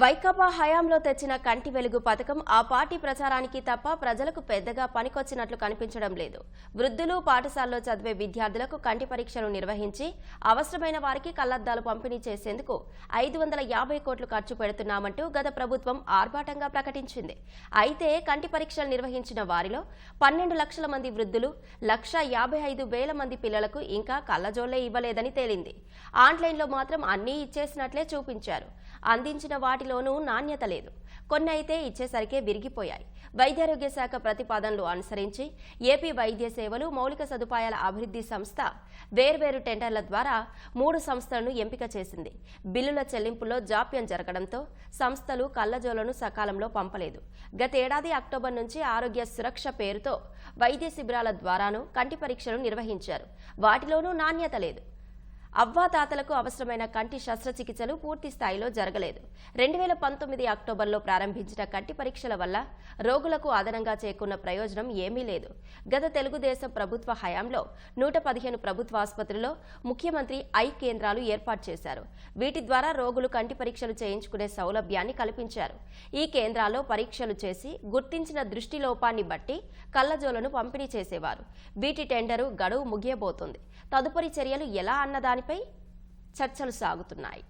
వైకాపా హయాంలో తెచ్చిన కంటి వెలుగు పథకం ఆ పార్టీ ప్రచారానికి తప్ప ప్రజలకు పెద్దగా పనికొచ్చినట్లు కనిపించడం లేదు. వృద్ధులు పాఠశాలలో చదివే విద్యార్థులకు కంటి పరీక్షలు నిర్వహించి అవసరమైన వారికి కళ్ళద్దాలు పంపిణీ చేసేందుకు ఐదు వందల యాభై కోట్లు ఖర్చు పెడుతున్నామంటూ గత ప్రభుత్వం ఆర్భాటంగా ప్రకటించింది. అయితే కంటి పరీక్షలు నిర్వహించిన వారిలో పన్నెండు లక్షల మంది వృద్ధులు లక్ష యాభై ఐదు వేల మంది పిల్లలకు ఇంకా కళ్ళజోళ్ళే ఇవ్వలేదని తేలింది. ఆన్లైన్లో మాత్రం అన్నీ ఇచ్చేసినట్లే చూపించారు. అందించిన వాటిలోనూ నాణ్యత లేదు. కొన్ని అయితే ఇచ్చేసరికే విరిగిపోయాయి. వైద్యారోగ్య శాఖ ప్రతిపాదనలు అనుసరించి ఏపీ వైద్య సేవలు మౌలిక సదుపాయాల అభివృద్ధి సంస్థ వేర్వేరు టెండర్ల ద్వారా మూడు సంస్థలను ఎంపిక చేసింది. బిల్లుల చెల్లింపులో జాప్యం జరగడంతో సంస్థలు కళ్ళజోలను సకాలంలో పంపలేదు. గతేడాది అక్టోబర్ నుంచి ఆరోగ్య సురక్ష పేరుతో వైద్య శిబిరాల ద్వారాను కంటి పరీక్షలు నిర్వహించారు. వాటిలోనూ నాణ్యత లేదు. అవ్వాతాతలకు అవసరమైన కంటి శస్త్రచికిత్సలు పూర్తి స్థాయిలో జరగలేదు. రెండు వేల పంతొమ్మిది అక్టోబర్లో ప్రారంభించిన కంటి పరీక్షల వల్ల రోగులకు అదనంగా చేకున్న ప్రయోజనం ఏమీ లేదు. గత తెలుగుదేశం ప్రభుత్వ హయాంలో నూట పదిహేను ప్రభుత్వ ఆసుపత్రిలో ముఖ్యమంత్రి ఐ కేంద్రాలు ఏర్పాటు చేశారు. వీటి ద్వారా రోగులు కంటి పరీక్షలు చేయించుకునే సౌలభ్యాన్ని కల్పించారు. ఈ కేంద్రాల్లో పరీక్షలు చేసి గుర్తించిన దృష్టి లోపాన్ని బట్టి కళ్ళజోలను పంపిణీ చేసేవారు. వీటి టెండరు గడువు ముగియబోతుంది. తదుపరి చర్యలు ఎలా అన్నదాని అన్నదానిపై చర్చలు సాగుతున్నాయి.